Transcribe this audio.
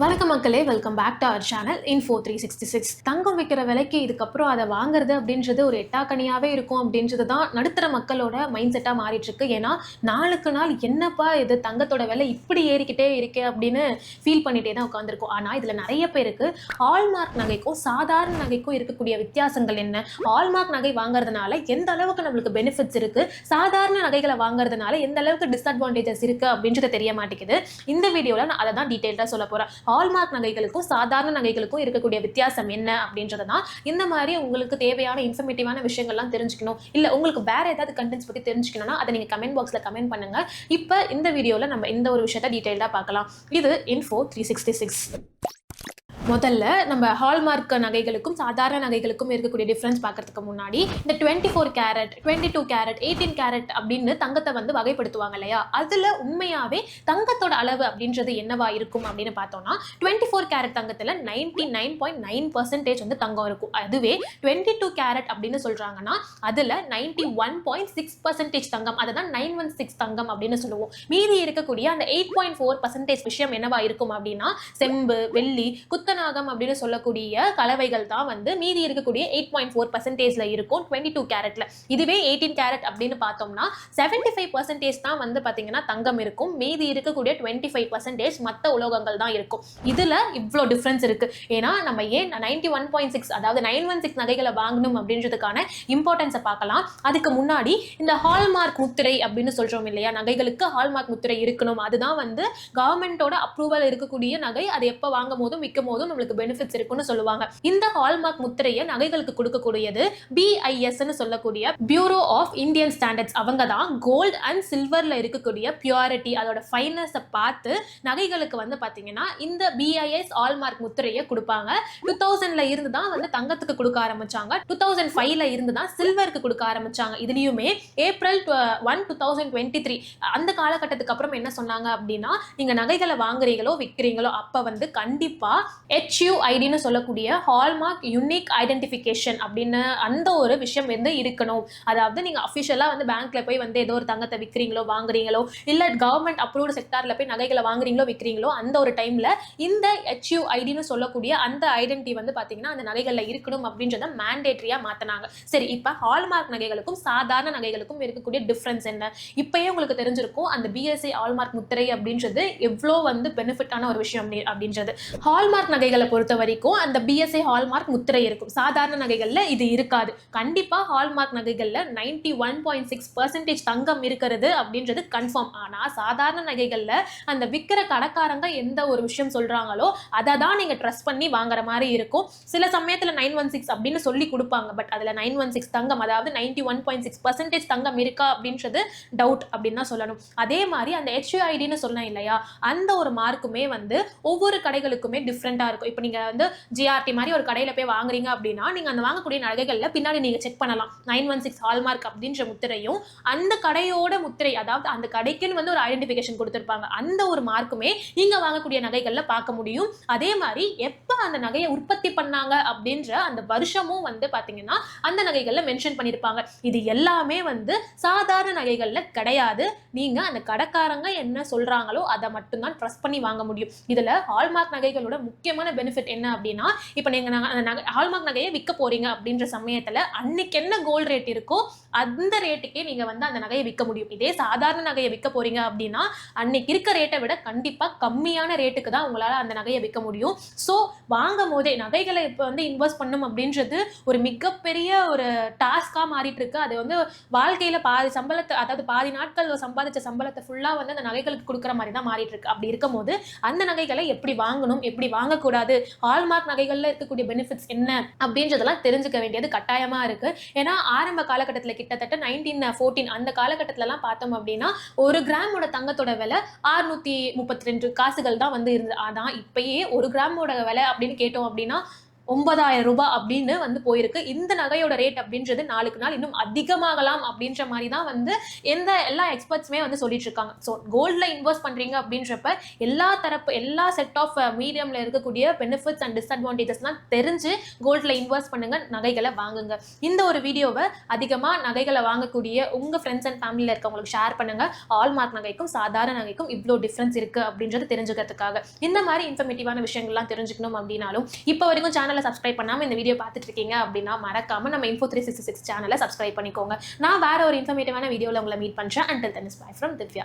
வணக்கம் மக்களே welcome back to our channel info three sixty six தங்கம் விற்கிற விலைக்கு இதுக்கப்புறம் அதை வாங்குறது அப்படின்றது ஒரு எட்டாக்கணியாகவே இருக்கும் அப்படின்றது தான் நடுத்தர மக்களோட மைண்ட் செட்டாக மாறிட்டு இருக்கு. ஏன்னா நாளுக்கு நாள் என்னப்பா இது தங்கத்தோட விலை இப்படி ஏறிக்கிட்டே இருக்கே அப்படின்னு ஃபீல் பண்ணிகிட்டே தான் உட்காந்துருக்கோம் ஆனால் இதில் நிறைய பேருக்கு ஹால்மார்க் நகைக்கும் சாதாரண நகைக்கும் இருக்கக்கூடிய வித்தியாசங்கள் என்ன? ஹால்மார்க் நகை வாங்குறதுனால எந்த அளவுக்கு நம்மளுக்கு பெனிஃபிட்ஸ் இருக்கு? சாதாரண நகைகளை வாங்குறதுனால எந்த அளவுக்கு டிஸ்அட்வான்டேஜஸ் இருக்குது அப்படின்றது தெரிய மாட்டேங்குது. இந்த வீடியோவில் நான் அதை தான் டீட்டெயில்டாக சொல்ல போகிறேன் ஹால்மார்க் நகைகளுக்கும் சாதாரண நகைகளுக்கும் இருக்கக்கூடிய வித்தியாசம் என்ன அப்படின்றத தான் இந்த மாதிரி உங்களுக்கு தேவையான இன்ஃபர்மேட்டிவான விஷயங்கள்லாம் தெரிஞ்சுக்கணும். இல்லை உங்களுக்கு வேற ஏதாவது கண்டென்ட்ஸ் பற்றி தெரிஞ்சுக்கணும்னா அதை நீங்கள் கமெண்ட் பாக்ஸில் கமெண்ட் பண்ணுங்க. இப்போ இந்த வீடியோவில் நம்ம இந்த ஒரு விஷயத்த டீட்டெயில்டாக பார்க்கலாம். இது இன்ஃபோ த்ரீ சிக்ஸ்டி சிக்ஸ் முதல்ல நம்ம ஹால்மார்க் நகைகளுக்கும் சாதாரண நகைகளுக்கும் இருக்கக்கூடிய டிஃப்ரென்ஸ் பார்க்கறதுக்கு முன்னாடி இந்த twenty four carat twenty two carat eighteen carat அப்படின்னு தங்கத்தை வந்து வகைப்படுத்துவாங்க இல்லையா? அதில் உண்மையாகவே தங்கத்தோட அளவு அப்படின்றது என்னவா இருக்கும் அப்படின்னு பார்த்தோம்னா டுவெண்ட்டி ஃபோர் கேரட் தங்கத்தில் ninety nine point nine percentage வந்து தங்கம் இருக்கும். அதுவே டுவெண்ட்டி டூ கேரட் அப்படின்னு சொல்கிறாங்கன்னா அதில் ninety one point six percentage தங்கம் அதை தான் நைன் ஒன் சிக்ஸ் தங்கம் அப்படின்னு சொல்லுவோம். மீதி இருக்கக்கூடிய அந்த எயிட் பாயிண்ட் ஃபோர் பர்சன்டேஜ் விஷயம் என்னவா இருக்கும் அப்படின்னா செம்பு வெள்ளி குத்த குத்தநாகம் அப்படின்னு சொல்லக்கூடிய கலவைகள் தான் வந்து மீதி இருக்கக்கூடிய எயிட் பாயிண்ட் ஃபோர் பர்சன்டேஜில் இருக்கும் டுவெண்ட்டி டூ கேரட்டில் இதுவே எயிட்டீன் கேரட் அப்படின்னு பார்த்தோம்னா செவன்ட்டி ஃபைவ் பர்சன்டேஜ் தான் வந்து பார்த்தீங்கன்னா தங்கம் இருக்கும். மீதி இருக்கக்கூடிய டுவெண்ட்டி ஃபைவ் பர்சன்டேஜ் மற்ற உலோகங்கள் தான் இருக்கும். இதில் இவ்வளோ டிஃப்ரென்ஸ் இருக்கு. ஏன்னா நம்ம ஏன் நைன்டி ஒன் பாயிண்ட் சிக்ஸ் அதாவது நைன் ஒன் சிக்ஸ் நகைகளை வாங்கணும் அப்படின்றதுக்கான இம்பார்ட்டன்ஸை பார்க்கலாம். அதுக்கு முன்னாடி இந்த ஹால்மார்க் முத்திரை அப்படின்னு சொல்கிறோம் இல்லையா? நகைகளுக்கு ஹால்மார்க் முத்திரை இருக்கணும். அதுதான் வந்து கவர்மெண்ட்டோட அப்ரூவல் இருக்கக்கூடிய நகை. அது எப்போ வாங்கும் போதும் விற்கும் போதும் நம்மளுக்கு பெனிஃபிட்ஸ் இருக்குன்னு சொல்லுவாங்க. இந்த ஹால்மார்க் முத்திரையை நகைகளுக்கு கொடுக்கக்கூடியது பிஐஎஸ்ன்னு சொல்லக்கூடிய பியூரோ ஆஃப் இந்தியன் ஸ்டாண்டர்ட்ஸ் அவங்க தான் கோல்டு அண்ட் சில்வர்ல இருக்கக்கூடிய பியூரிட்டி அதோட ஃபைனஸை பார்த்து நகைகளுக்கு வந்து பார்த்தீங்கன்னா இந்த பிஐஎஸ் ஹால்மார்க் முத்திரையை கொடுப்பாங்க. டூ தௌசண்ட்ல இருந்து தான் வந்து தங்கத்துக்கு கொடுக்க ஆரம்பிச்சாங்க. டூ தௌசண்ட் ஃபைவ்ல இருந்து தான் சில்வருக்கு கொடுக்க ஆரம்பிச்சாங்க. இதுலயுமே April one two thousand twenty three அந்த காலகட்டத்துக்கு அப்புறம் என்ன சொன்னாங்க அப்படின்னா நீங்க நகைகளை வாங்குறீங்களோ விற்கிறீங்களோ அப்ப வந்து கண்டிப்பா ஹெச்யூஐடின்னு சொல்லக்கூடிய ஹால்மார்க் யூனிக் ஐடென்டிஃபிகேஷன் அப்படின்னு அந்த ஒரு விஷயம் வந்து இருக்கணும். அதாவது நீங்கள் அஃபிஷியலாக வந்து பேங்க்ல போய் வந்து ஏதோ ஒரு தங்கத்தை விற்கிறீங்களோ வாங்குறீங்களோ இல்லை கவர்மெண்ட் அப்ரூவ்டு செக்டாரில் போய் நகைகளை வாங்குறீங்களோ விற்கிறீங்களோ அந்த ஒரு டைமில் இந்த ஹெச்யூஐடின்னு சொல்லக்கூடிய அந்த ஐடென்டி வந்து பார்த்தீங்கன்னா அந்த நகைகளில் இருக்கணும் அப்படின்றத மேண்டேட்ரியாக மாற்றினாங்க சரி இப்போ ஹால்மார்க் நகைகளுக்கும் சாதாரண நகைகளுக்கும் இருக்கக்கூடிய டிஃப்ரென்ஸ் என்ன? இப்பயே உங்களுக்கு தெரிஞ்சிருக்கும் அந்த பிஎஸ்சி ஹால்மார்க் முத்திரை அப்படின்றது எவ்வளோ வந்து பெனிஃபிட்டான ஒரு விஷயம் அப்படின்றது. ஹால்மார்க் நகைகளை பொறுத்த வரைக்கும் அந்த பிஎஸ்ஐ ஹால்மார்க் முத்திரை இருக்கும். சாதாரண நகைகளில் இது இருக்காது. கண்டிப்பாக hallmark நகைகளில் ninety one point six percentage தங்கம் இருக்கிறது அப்படின்றது கன்ஃபார்ம் ஆனால் சாதாரண நகைகளில் அந்த விற்கிற கடைக்காரங்க எந்த ஒரு விஷயம் சொல்கிறாங்களோ அதை தான் நீங்கள் ட்ரஸ்ட் பண்ணி வாங்குற மாதிரி இருக்கும். சில சமயத்தில் நைன் ஒன் சிக்ஸ் அப்படின்னு சொல்லி கொடுப்பாங்க. பட் அதில் நைன் ஒன் சிக்ஸ் தங்கம் அதாவது ninety one point six percentage தங்கம் இருக்கா அப்படின்றது டவுட் அப்படின்னு தான் சொல்லணும். அதே மாதிரி அந்த ஹெச்யூஐடின்னு சொன்னேன் இல்லையா? அந்த ஒரு மார்க்குமே வந்து ஒவ்வொரு கடைகளுக்குமே டிஃப்ரெண்ட்டாக இருக்கும். இப்போ நீங்கள் வந்து ஜிஆர்டி மாதிரி ஒரு கடையில் போய் வாங்குறீங்க அப்படின்னா நீங்கள் அந்த வாங்கக்கூடிய நகைகளில் பின்னாடி நீங்கள் செக் பண்ணலாம். நைன் ஒன் சிக்ஸ் ஹால்மார்க் அப்படின்ற முத்திரையும் அந்த கடையோட முத்திரை அதாவது அந்த கடைக்குன்னு வந்து ஒரு ஐடென்டிஃபிகேஷன் கொடுத்துருப்பாங்க. அந்த ஒரு மார்க்குமே நீங்கள் வாங்கக்கூடிய நகைகளில் பார்க்க முடியும். அதே மாதிரி எப்போ அந்த நகையை உற்பத்தி பண்ணாங்க அப்படின்ற அந்த வருஷமும் வந்து பார்த்தீங்கன்னா அந்த நகைகளில் மென்ஷன் பண்ணியிருப்பாங்க இது எல்லாமே வந்து சாதாரண நகைகளில் கிடையாது. நீங்கள் அந்த கடைக்காரங்க என்ன சொல்கிறாங்களோ அதை மட்டும்தான் ட்ரஸ்ட் பண்ணி வாங்க முடியும். இதில் ஹால்மார்க் நகைகளோட முக்கியமான பெனிஃபிட் என்ன அப்படின்னா இப்போ நீங்கள் அந்த நகை ஹால்மார்க் நகையை விற்க போகிறீங்க அப்படின்ற சமயத்தில் அன்னைக்கு என்ன கோல்டு ரேட் இருக்கோ அந்த ரேட்டுக்கே நீங்கள் வந்து அந்த நகையை விற்க முடியும். இதே சாதாரண நகையை விற்க போகிறீங்க அப்படின்னா அன்னைக்கு இருக்க ரேட்டை விட கண்டிப்பாக கம்மியான ரேட்டுக்கு தான் உங்களால் அந்த நகையை விற்க முடியும். ஸோ வாங்கும் போதே நகைகளை இப்போ வந்து இன்வெஸ்ட் பண்ணும் அப்படின்றது ஒரு மிகப்பெரிய ஒரு டாஸ்காக மாறிட்டு இருக்கு அது வந்து வாழ்க்கையில் பாதி சம்பளத்தை அதாவது பாதி நாட்கள் சம்பாதிச்ச சம்பளத்தை ஃபுல்லாக வந்து அந்த நகைகளுக்கு கொடுக்குற மாதிரி தான் மாறிட்டு இருக்கு அப்படி இருக்கும்போது அந்த நகைகளை எப்படி வாங்கணும் எப்படி வாங்கக்கூடாது ஹால்மார்க் நகைகளில் இருக்கக்கூடிய பெனிஃபிட்ஸ் என்ன அப்படின்றதெல்லாம் தெரிஞ்சுக்க வேண்டியது கட்டாயமாக இருக்கு. ஏன்னா ஆரம்ப காலகட்டத்தில் கிட்டத்தட்ட நைன்டீன் ஃபோர்டீன் அந்த காலகட்டத்திலலாம் பார்த்தோம் அப்படின்னா ஒரு கிராமோட தங்கத்தோட விலை ஆறுநூத்தி முப்பத்தி ரெண்டு காசுகள் தான் வந்து இருந்தது அதான் இப்பயே ஒரு கிராமோட விலை அப்படின்னு கேட்டோம் அப்படின்னா ஒன்பதாயிரம் ரூபாய் அப்படின்னு வந்து போயிருக்கு. இந்த நகையோட ரேட் அப்படின்றது நாளுக்கு நாள் இன்னும் அதிகமாகலாம் அப்படின்ற மாதிரி தான் வந்து எந்த எல்லா எக்ஸ்பர்ட்ஸுமே வந்து சொல்லிட்டு இருக்காங்க ஸோ கோல்டில் இன்வெஸ்ட் பண்ணுறீங்க அப்படின்றப்ப எல்லா தரப்பு எல்லா செட் ஆஃப் மீடியமில் இருக்கக்கூடிய பெனிஃபிட்ஸ் அண்ட் டிஸ்அட்வான்டேஜஸ்லாம் தெரிஞ்சு கோல்டில் இன்வெஸ்ட் பண்ணுங்க நகைகளை வாங்குங்க. இந்த ஒரு வீடியோவை அதிகமாக நகைகளை வாங்கக்கூடிய உங்கள் ஃப்ரெண்ட்ஸ் அண்ட் ஃபேமிலியில் இருக்கவங்களுக்கு ஷேர் பண்ணுங்க. ஆல்மார்க் நகைக்கும் சாதாரண நகைக்கும் இவ்வளோ டிஃப்ரென்ஸ் இருக்குது அப்படின்றது தெரிஞ்சுக்கிறதுக்காக. இந்த மாதிரி இன்ஃபர்மேட்டிவான விஷயங்கள்லாம் தெரிஞ்சுக்கணும் அப்படின்னாலும் இப்போ வரைக்கும் சேனலை சப்ஸ்கிரைப் பண்ணாமல் இந்த வீடியோ பார்த்துட்டு இருக்கீங்க அப்படின்னா மறக்காம நம்ம இன்ஃபோ த்ரீ சிக்ஸ்டி சிக்ஸ் சேனலை சப்ஸ்கிரைப் பண்ணிக்கோங்க. நான் வேற ஒரு இன்ஃபர்மேட்டிவான வீடியோவில் உங்களை மீட் பண்ணுறேன் until then is bye from Divya